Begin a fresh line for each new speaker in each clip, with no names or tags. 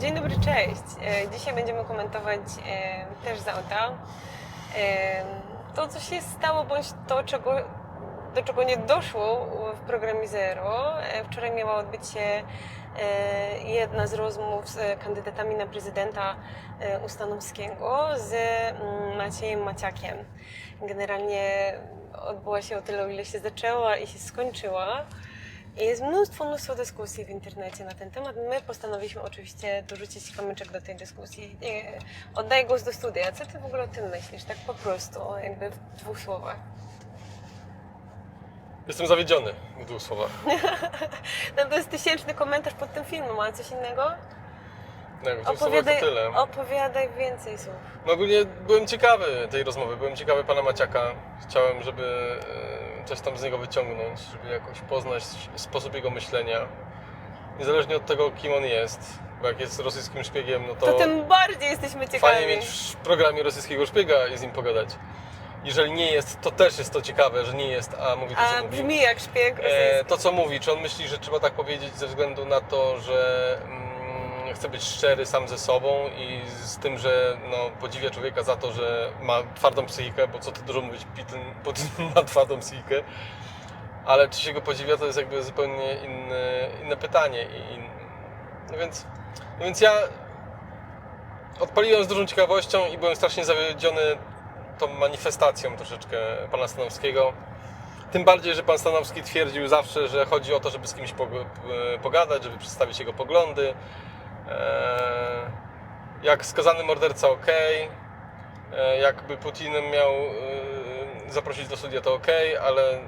Dzień dobry, cześć. E, Dzisiaj będziemy komentować e, też z auta e, to, co się stało, bądź to, czego, do czego nie doszło w programie Zero. Wczoraj miała odbyć się jedna z rozmów z kandydatami na prezydenta Ustanowskiego z mm, Maciejem Maciakiem. Generalnie odbyła się o tyle, o ile się zaczęła i się skończyła. Jest mnóstwo, mnóstwo dyskusji w internecie na ten temat. My postanowiliśmy oczywiście dorzucić kamyczek do tej dyskusji. Oddaję głos do studia. Co ty w ogóle o tym myślisz? Tak po prostu, jakby w dwóch słowach.
Jestem zawiedziony w dwóch słowach.
No to jest tysięczny komentarz pod tym filmem, ale coś innego?
No, w to tyle.
opowiadaj więcej słów.
No ogólnie byłem ciekawy tej rozmowy, byłem ciekawy pana Maciaka. Chciałem, żeby e, coś tam z niego wyciągnąć, żeby jakoś poznać sposób jego myślenia. Niezależnie od tego, kim on jest, bo jak jest rosyjskim szpiegiem, no to,
To tym bardziej jesteśmy ciekawi.
fajnie mieć w programie rosyjskiego szpiega i z nim pogadać. Jeżeli nie jest, to też jest to ciekawe, że nie jest, a mówi to, co
A
mówi.
brzmi jak szpieg
E, to co mówi, czy on myśli, że trzeba tak powiedzieć ze względu na to, że mm, chce być szczery sam ze sobą i z tym, że no, podziwia człowieka za to, że ma twardą psychikę, bo co tu dużo mówić, Putin ma twardą psychikę, ale czy się go podziwia, to jest jakby zupełnie inne, inne pytanie. I, in, no, więc, no więc ja odpaliłem z dużą ciekawością i byłem strasznie zawiedziony tą manifestacją troszeczkę pana Stanowskiego. Tym bardziej, że pan Stanowski twierdził zawsze, że chodzi o to, żeby z kimś pog- pogadać, żeby przedstawić jego poglądy. Eee, Jak skazany morderca ok, jakby Putinem miał e, zaprosić do studia to ok, ale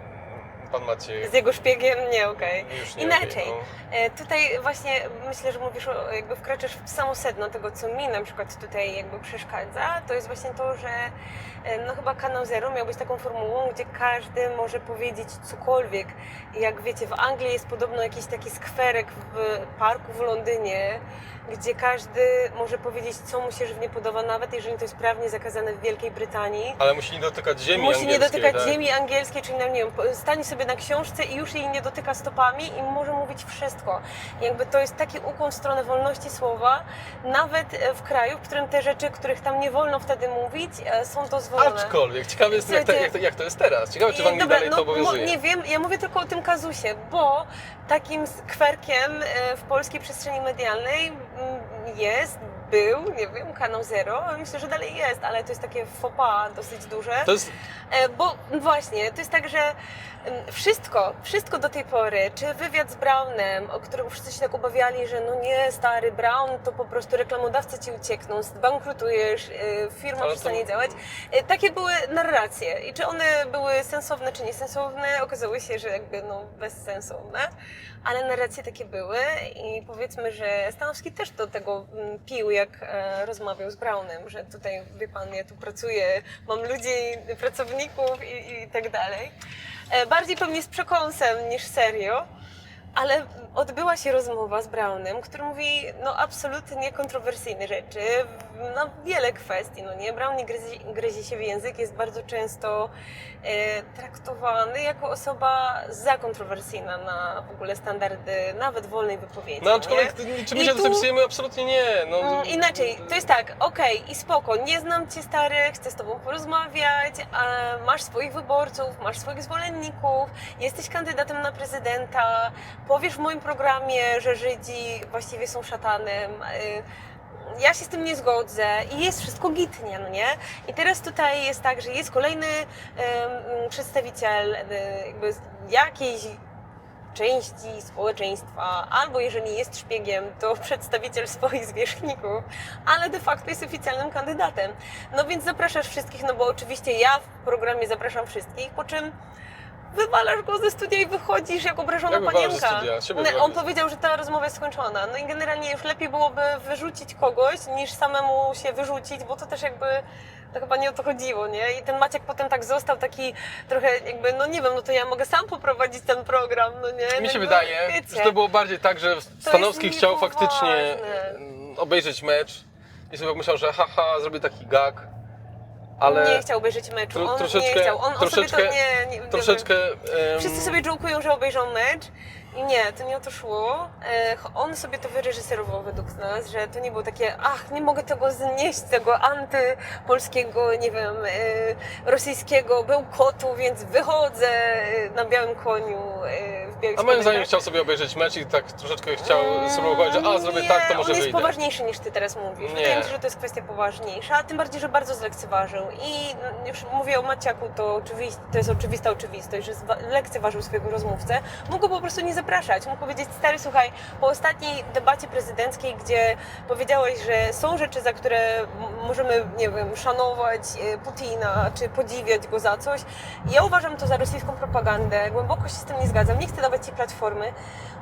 pan Maciej
Z jego szpiegiem nie, okej.
nie
Inaczej.
no.
Tutaj właśnie myślę, że mówisz, o, jakby wkraczasz w samo sedno tego, co mi na przykład tutaj jakby przeszkadza, to jest właśnie to, że e, no chyba Kanał Zero miał być taką formułą, gdzie każdy może powiedzieć cokolwiek. Jak wiecie, w Anglii jest podobno jakiś taki skwerek w parku w Londynie, gdzie każdy może powiedzieć, co mu się żywnie podoba, nawet jeżeli to jest prawnie zakazane w Wielkiej Brytanii.
Ale musi nie dotykać ziemi
Musi nie
angielskiej,
dotykać
tak?
ziemi angielskiej, czyli no, nie wiem, stanie sobie na książce i już jej nie dotyka stopami i może mówić wszystko. Jakby to jest taki ukłon w stronę wolności słowa, nawet e, w kraju, w którym te rzeczy, których tam nie wolno wtedy mówić, e, są dozwolone.
Aczkolwiek, ciekawe jest, jak to,
Słuchajcie-
jak, to, jak to jest teraz. Ciekawe, czy w
I
Anglii dalej to
no,
obowiązuje.
Nie wiem, ja mówię tylko o tym kazusie, bo takim skwerkiem e, w polskiej przestrzeni medialnej mm, jest, był, nie wiem, kanał Zero, myślę, że dalej jest, ale to jest takie faux pas dosyć duże.
To jest
E, Bo właśnie, to jest tak, że mm, wszystko, wszystko do tej pory, czy wywiad z Brownem, o którym wszyscy się tak obawiali, że no nie, stary Brown, to po prostu reklamodawcy ci uciekną, zbankrutujesz, e, firma
Ale to-
przestanie działać. E, Takie były narracje. I czy one były sensowne, czy niesensowne, okazało się, że jakby no bezsensowne. Ale narracje takie były i powiedzmy, że Stanowski też do tego mm, pił, jak e, rozmawiał z Brownem, że tutaj, wie pan, ja tu pracuję, mam ludzi, pracowników i, i tak dalej. E, bardziej pewnie z przekąsem niż serio. Ale odbyła się rozmowa z Brownem, który mówi no absolutnie niekontrowersyjne rzeczy na wiele kwestii, no nie? Brown nie gryzie, gryzie się w język, jest bardzo często e, traktowany jako osoba zakontrowersyjna na w ogóle standardy nawet wolnej wypowiedzi.
No
nie?
aczkolwiek to niczym
I
się
tu-
zapisujemy absolutnie nie. No,
Mm, Inaczej, to jest tak, okej, i spoko, nie znam cię stary, chcę z tobą porozmawiać, masz swoich wyborców, masz swoich zwolenników, jesteś kandydatem na prezydenta, powiesz w moim programie, że Żydzi właściwie są szatanem. y, Ja się z tym nie zgodzę i jest wszystko gitnie, no nie? I teraz tutaj jest tak, że jest kolejny em, przedstawiciel y, jakby jakiejś części społeczeństwa, albo jeżeli jest szpiegiem, to przedstawiciel swoich zwierzchników, ale de facto jest oficjalnym kandydatem. No więc zapraszasz wszystkich, no bo oczywiście ja w programie zapraszam wszystkich, po czym wywalasz go ze studia i wychodzisz jak obrażona
Jak wywalasz ze
panienka.
studia? Siebie
No, On powiedział, że ta rozmowa jest skończona. No i generalnie już lepiej byłoby wyrzucić kogoś, niż samemu się wyrzucić, bo to też jakby to chyba nie o to chodziło, nie? I ten Maciek potem tak został taki trochę jakby, no nie wiem, no to ja mogę sam poprowadzić ten program, no nie?
Mi się
Jakby,
wydaje,
wiecie.
że to było bardziej tak, że Stanowski chciał
niepoważne.
faktycznie mm, obejrzeć mecz i sobie myślał, że haha, zrobię taki gag, ale
Nie chciał obejrzeć meczu,
tro-
on
troszeczkę-
nie chciał, on,
troszeczkę-
to nie... nie
troszeczkę... em,
Wszyscy sobie jokują, że obejrzą mecz I nie, to nie o to szło. E, On sobie to wyreżyserował według nas, że to nie było takie, ach, nie mogę tego znieść, tego antypolskiego, nie wiem, e, rosyjskiego bełkotu, więc wychodzę e, na białym koniu
A moim zdaniem chciał sobie obejrzeć mecz i tak troszeczkę chciał spróbować, że a, zrobię
nie,
tak, to może
on jest
wyjdę.
poważniejszy niż ty teraz mówisz.
Nie.
Wydaje mi się, że to jest kwestia poważniejsza, tym bardziej, że bardzo zlekceważył. I no, już mówię o Maciaku, to, oczywi- to jest oczywista oczywistość, że zwa- lekceważył swojego rozmówcę. Mógł go po prostu nie zapraszać. Mógł powiedzieć, stary, słuchaj, po ostatniej debacie prezydenckiej, gdzie powiedziałeś, że są rzeczy, za które m- możemy, nie wiem, szanować e, Putina, czy podziwiać go za coś. Ja uważam to za rosyjską propagandę, głęboko się z tym nie zgadzam, nie chcę Ci platformy.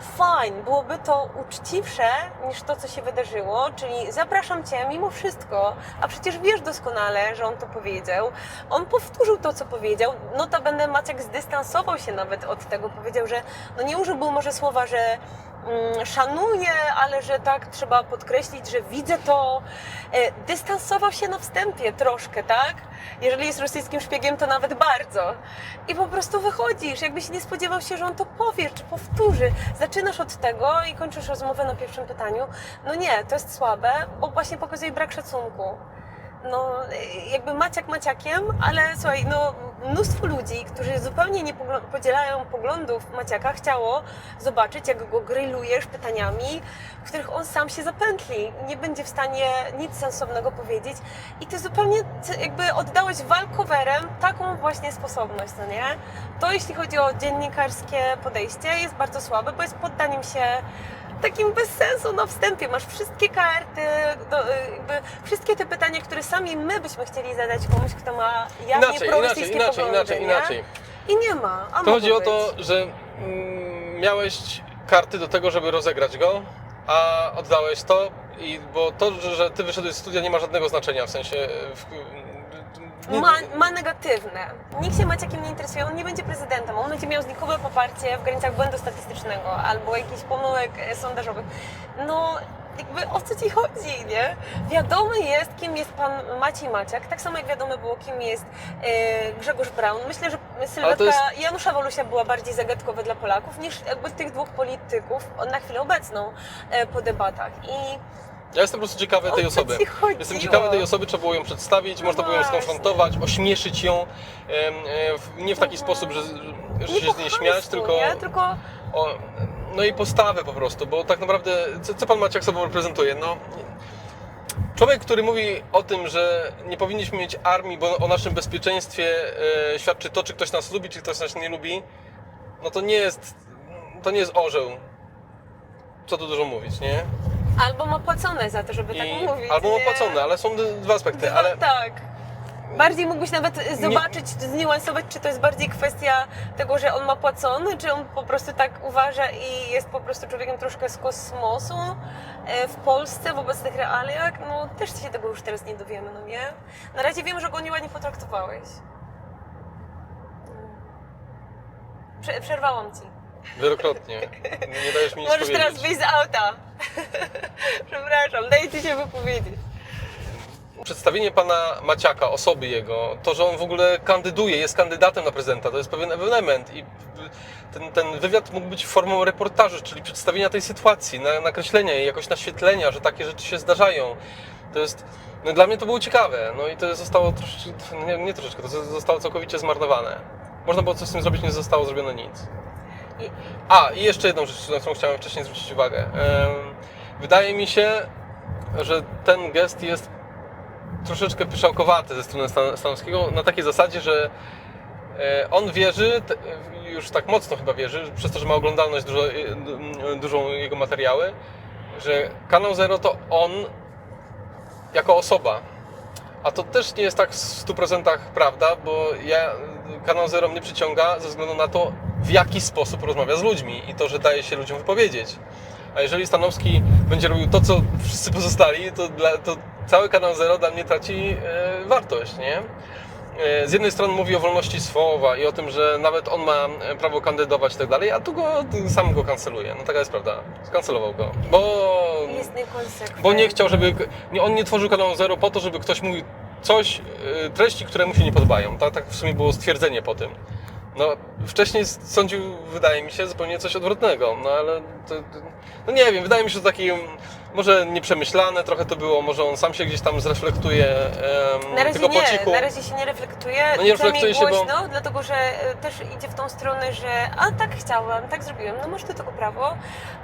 Fajnie, byłoby to uczciwsze niż to, co się wydarzyło, czyli zapraszam Cię mimo wszystko, a przecież wiesz doskonale, że on to powiedział. On powtórzył to, co powiedział, notabene Maciek zdystansował się nawet od tego, powiedział, że no nie użyłby może słowa, że szanuję, ale że tak trzeba podkreślić, że widzę to. E, dystansował się na wstępie troszkę, tak? Jeżeli jest rosyjskim szpiegiem, to nawet bardzo. I po prostu wychodzisz, jakbyś nie spodziewał się, że on to powie, czy powtórzy. Zaczynasz od tego i kończysz rozmowę na pierwszym pytaniu. No nie, to jest słabe, bo właśnie pokazuje brak szacunku. No, jakby Maciak Maciakiem, ale słuchaj, no mnóstwo ludzi, którzy zupełnie nie podzielają poglądów Maciaka, chciało zobaczyć, jak go grillujesz pytaniami, w których on sam się zapętli. Nie będzie w stanie nic sensownego powiedzieć. I ty zupełnie jakby oddałeś walkowerem taką właśnie sposobność, no nie? To jeśli chodzi o dziennikarskie podejście, jest bardzo słabe, bo jest poddaniem się takim bez sensu na wstępie. Masz wszystkie karty, do, jakby wszystkie te pytania, które sami my byśmy chcieli zadać komuś, kto ma jawnie
Inaczej, inaczej, inaczej,
poglądy,
inaczej,
nie?
inaczej.
I nie ma. A
To chodzi o to, że mm, miałeś karty do tego, żeby rozegrać go, a oddałeś to, i, bo to, że, ty wyszedłeś z studia nie ma żadnego znaczenia, w sensie... W,
Ma, ma negatywne. Nikt się Maciakiem nie interesuje, on nie będzie prezydentem, on będzie miał znikowe poparcie w granicach błędu statystycznego albo jakichś pomyłek e, sondażowych. No, jakby o co ci chodzi, nie? Wiadomo jest, kim jest pan Maciej Maciak, tak samo jak wiadomo było, kim jest e, Grzegorz Braun. Myślę, że sylwetka
jest-
Janusza Wolusia była bardziej zagadkowa dla Polaków niż jakby tych dwóch polityków na chwilę obecną e, po debatach. I
Ja jestem po prostu ciekawy tej osoby. Jestem ciekawy tej osoby, trzeba było ją przedstawić, można było ją skonfrontować, ośmieszyć ją, e, nie w taki
Mhm.
sposób, że, że się z niej śmiać,
tylko
o, no i postawę po prostu, bo tak naprawdę, co, co pan Maciek sobą reprezentuje? No, człowiek, który mówi o tym, że nie powinniśmy mieć armii, bo o naszym bezpieczeństwie e, świadczy to, czy ktoś nas lubi, czy ktoś nas nie lubi, no to nie jest, to nie jest orzeł. Co tu dużo mówić, nie?
Albo ma płacone za to, żeby tak mówić.
albo ma
nie?
płacone, ale są d- dwa aspekty,
Dwa,
ale
Tak. Bardziej mógłbyś nawet zobaczyć, zniuansować, czy to jest bardziej kwestia tego, że on ma płacony, czy on po prostu tak uważa i jest po prostu człowiekiem troszkę z kosmosu e, w Polsce w obecnych realiach. No też się tego już teraz nie dowiemy, no nie? Na razie wiem, że go nieładnie potraktowałeś. Prze- przerwałam ci.
wielokrotnie nie dajesz mi nic
Możesz
powiedzieć.
teraz wyjść z auta. Się wypowiedzieć.
Przedstawienie pana Maciaka, osoby jego, to, że on w ogóle kandyduje, jest kandydatem na prezydenta, to jest pewien ewenement i ten, ten wywiad mógł być formą reportażu, czyli przedstawienia tej sytuacji, na, nakreślenia jej, jakoś naświetlenia, że takie rzeczy się zdarzają. To jest, no dla mnie to było ciekawe, no i to zostało troszeczkę, nie, nie troszeczkę, to zostało całkowicie zmarnowane. Można było coś z tym zrobić, nie zostało zrobione nic. A, i jeszcze jedną rzecz, na którą chciałem wcześniej zwrócić uwagę. Wydaje mi się, że ten gest jest troszeczkę pyszałkowaty ze strony Stan- Stanowskiego na takiej zasadzie, że e, on wierzy, już tak mocno chyba wierzy, przez to, że ma oglądalność dużo, e, du- dużą jego materiały, że Kanał Zero to on jako osoba. A to też nie jest tak w 100% prawda, bo ja, Kanał Zero mnie przyciąga ze względu na to, w jaki sposób rozmawia z ludźmi i to, że daje się ludziom wypowiedzieć. A jeżeli Stanowski będzie robił to, co wszyscy pozostali, to, dla, to cały Kanał Zero dla mnie traci e, wartość, nie? E, Z jednej strony mówi o wolności słowa i o tym, że nawet on ma e, prawo kandydować i tak dalej, a tu go, sam go kanceluje. No taka jest prawda. Skancelował go. Bo
Jest
bo nie chciał, żeby. On nie tworzył kanału Zero po to, żeby ktoś mówił coś, y, treści, które mu się nie podobają. Tak, tak w sumie było stwierdzenie po tym. No, wcześniej sądził, wydaje mi się, zupełnie coś odwrotnego, no ale to, to, no nie wiem, wydaje mi się, że taki mm, może nieprzemyślane trochę to było, może on sam się gdzieś tam zreflektuje em,
Na razie
tego
nie, na razie się nie reflektuje,
No nie reflektuje się, bo-
głośno, dlatego że e, też idzie w tą stronę, że a tak chciałam, tak zrobiłem, no masz do tego prawo,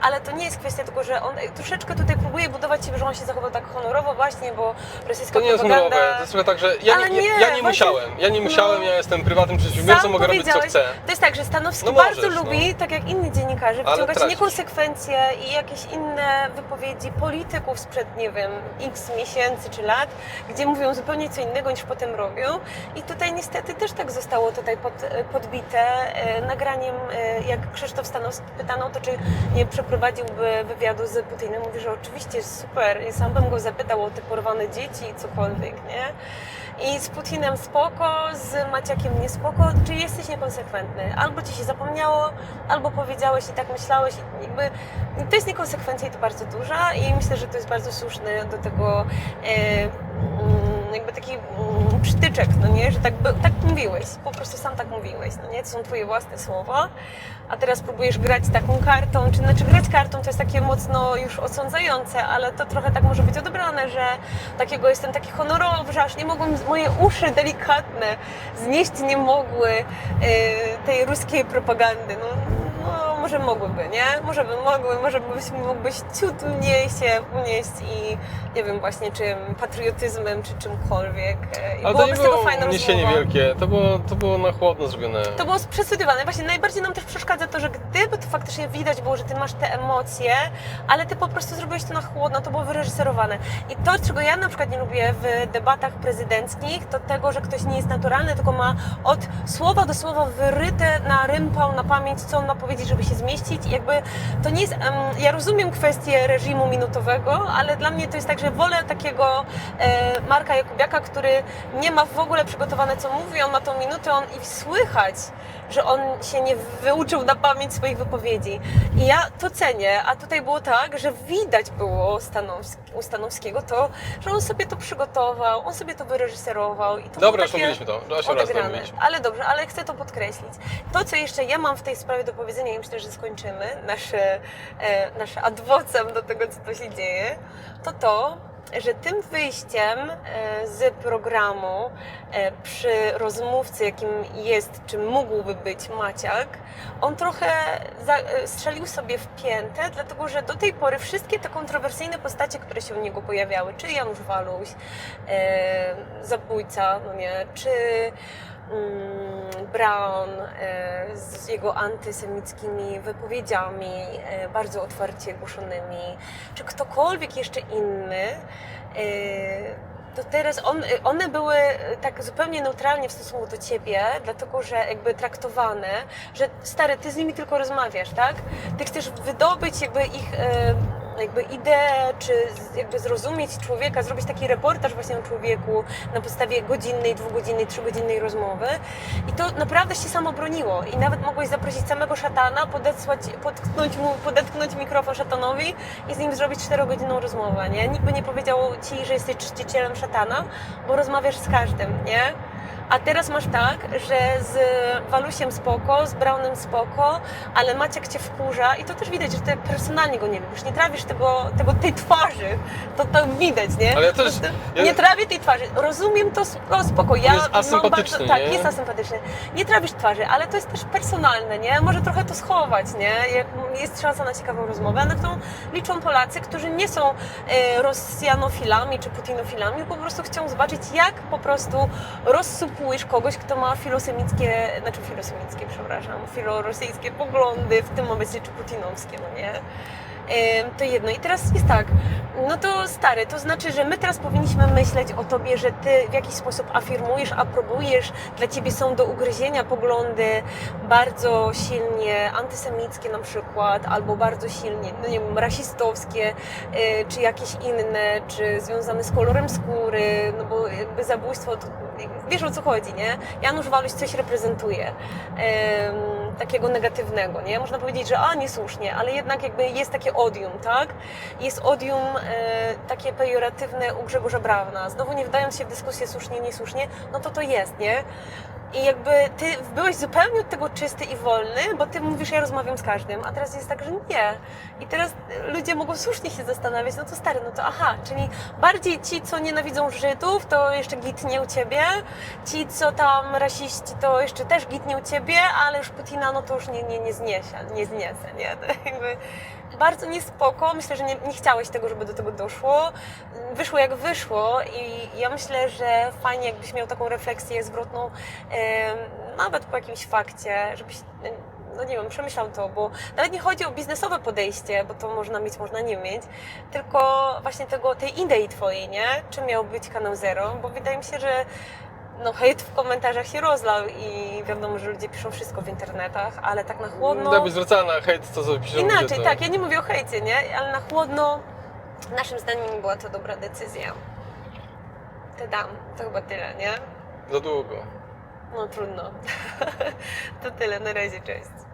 ale to nie jest kwestia tego, że on e, troszeczkę tutaj próbuje budować siebie, że on się zachował tak honorowo właśnie, bo rosyjska
To nie jest honorowe, to jest trochę tak, że ja, nie,
nie,
ja, ja nie
właśnie-
musiałem, ja nie
no.
musiałem, ja jestem prywatnym przedsiębiorcą, mogę robić co chcę.
To jest tak, że Stanowski
No
bardzo
możesz,
lubi, tak jak inni dziennikarze, wyciągać niekonsekwencje i jakieś inne wypowiedzi polityków sprzed, nie wiem, x miesięcy czy lat, gdzie mówią zupełnie co innego niż potem robią. I tutaj niestety też tak zostało tutaj pod, podbite e, nagraniem, e, jak Krzysztof Stanowski pytano to, czy nie przeprowadziłby wywiadu z Putinem. Mówi, że oczywiście super sam bym go zapytał o te porwane dzieci i cokolwiek, nie? I z Putinem spoko, z Maciakiem nie spoko. Czy jesteś niekonsekwentny? Albo ci się zapomniało, albo powiedziałeś i tak myślałeś. I Jakby, to jest niekonsekwencja i to bardzo duża i myślę, że to jest bardzo słuszny do tego e, mm, jakby taki mm, przytyczek, no nie? Że tak, tak mówiłeś, po prostu sam tak mówiłeś, no nie? To są twoje własne słowa, a teraz próbujesz grać taką kartą, czy znaczy grać kartą to jest takie mocno już osądzające, ale to trochę tak może być odebrane, że takiego jestem taki honorowy, że aż nie mogłem, moje uszy delikatne znieść nie mogły e, tej ruskiej propagandy, no może mogłyby, nie? Może by mogły, może byś mógłbyś ciut mniej się unieść i nie wiem właśnie czym, patriotyzmem czy czymkolwiek e, i
Ale to nie
z tego
było uniesienie wielkie, to było, to było na chłodno zrobione.
To było przestudowane. Właśnie najbardziej nam też przeszkadza to, że gdyby to faktycznie widać było, że ty masz te emocje, ale ty po prostu zrobiłeś to na chłodno, to było wyreżyserowane. I to, czego ja na przykład nie lubię w debatach prezydenckich, to tego, że ktoś nie jest naturalny, tylko ma od słowa do słowa wyryte na rympał, na pamięć, co on ma powiedzieć, żeby się zmieścić. Jakby to nie jest... em, ja rozumiem kwestię reżimu minutowego, ale dla mnie to jest tak, że wolę takiego e, Marka Jakubiaka, który nie ma w ogóle przygotowane, co mówi, on ma tą minutę on, i słychać, że on się nie wyuczył na pamięć swoich wypowiedzi. I ja to cenię, a tutaj było tak, że widać było Stanowski, u Stanowskiego to, że on sobie to przygotował, on sobie to wyreżyserował. I to
Dobra, już mówiliśmy to, raz raz to
odegrane.
mówiliśmy.
Ale dobrze, ale chcę to podkreślić. To, co jeszcze ja mam w tej sprawie do powiedzenia i myślę, że skończymy nasze, e, nasze adwocem do tego, co tu się dzieje, to to, że tym wyjściem e, z programu e, przy rozmówcy, jakim jest, czy mógłby być Maciak, on trochę strzelił sobie w piętę, dlatego że do tej pory wszystkie te kontrowersyjne postacie, które się u niego pojawiały, czy Janusz Waluś, zabójca, no nie, czy Brown e, z jego antysemickimi wypowiedziami, e, bardzo otwarcie głoszonymi, czy ktokolwiek jeszcze inny, e, to teraz on, one były tak zupełnie neutralnie w stosunku do ciebie, dlatego że jakby traktowane, że stary, ty z nimi tylko rozmawiasz, tak? Ty chcesz wydobyć jakby ich jakby ideę, czy jakby zrozumieć człowieka, zrobić taki reportaż właśnie o człowieku na podstawie godzinnej, dwugodzinnej, trzygodzinnej rozmowy. I to naprawdę się samo broniło. I nawet mogłeś zaprosić samego szatana, podesłać, potknąć mu, podetknąć mikrofon szatanowi i z nim zrobić czterogodzinną rozmowę, nie? Nikt by nie powiedział ci, że jesteś czcicielem szatana, bo rozmawiasz z każdym, nie? A teraz masz tak, że z Walusiem spoko, z Brownem spoko, ale Maciek cię wkurza i to też widać, że ty personalnie go nie lubisz, nie trawisz tego, tego tej twarzy, to to widać, nie?
Ale ja też- ja-
Nie trawię tej twarzy, rozumiem to spoko, spoko. ja
jest
mam
asympatyczny,
bardzo, tak,
nie?
jest asympatyczny. Nie trawisz twarzy, ale to jest też personalne, nie? Może trochę to schować, nie? Jest szansa na ciekawą rozmowę, na którą liczą Polacy, którzy nie są e, Rosjanofilami czy Putinofilami, po prostu chcą zobaczyć, jak po prostu rozsupujesz kogoś, kto ma filosemickie, znaczy filosemickie, przepraszam, filorosyjskie poglądy, w tym obecnie czy putinowskie, no nie? To jedno. I teraz jest tak, no to stary, to znaczy, że my teraz powinniśmy myśleć o tobie, że ty w jakiś sposób afirmujesz, aprobujesz, dla ciebie są do ugryzienia poglądy bardzo silnie antysemickie na przykład, albo bardzo silnie, no nie wiem, rasistowskie, y, czy jakieś inne, czy związane z kolorem skóry, no bo jakby zabójstwo, to, wiesz o co chodzi, nie? Janusz Waluś coś reprezentuje. takiego negatywnego, nie? Można powiedzieć, że a, niesłusznie, ale jednak jakby jest takie odium, tak? Jest odium e, takie pejoratywne u Grzegorza Brauna. Znowu nie wdając się w dyskusję słusznie, niesłusznie, no to to jest, nie? I jakby ty byłeś zupełnie od tego czysty i wolny, bo ty mówisz, ja rozmawiam z każdym, a teraz jest tak, że nie. I teraz ludzie mogą słusznie się zastanawiać, no to stary, no to aha, czyli bardziej ci, co nienawidzą Żydów, to jeszcze gitnie u ciebie, ci, co tam rasiści, to jeszcze też gitnie u ciebie, ale już Putina, no to już nie, nie, nie zniesie, nie zniesę, nie? To jakby bardzo niespoko, myślę, że nie, nie chciałeś tego, żeby do tego doszło. Wyszło jak wyszło i ja myślę, że fajnie jakbyś miał taką refleksję zwrotną, em, nawet po jakimś fakcie, żebyś no nie wiem, przemyślał to, bo nawet nie chodzi o biznesowe podejście, bo to można mieć, można nie mieć, tylko właśnie tego, tej idei twojej, nie? Czym miał być kanał Zero, bo wydaje mi się, że no hejt w komentarzach się rozlał i wiadomo, że ludzie piszą wszystko w internetach, ale tak na chłodno...
Gdybyś zwracała na hejt, co piszą ludzie,
Inaczej,
to...
tak, ja nie mówię o hejcie, nie? Ale na chłodno naszym zdaniem nie była to dobra decyzja. Te dam, to chyba tyle, nie?
Za długo.
No trudno. to tyle, na razie, cześć.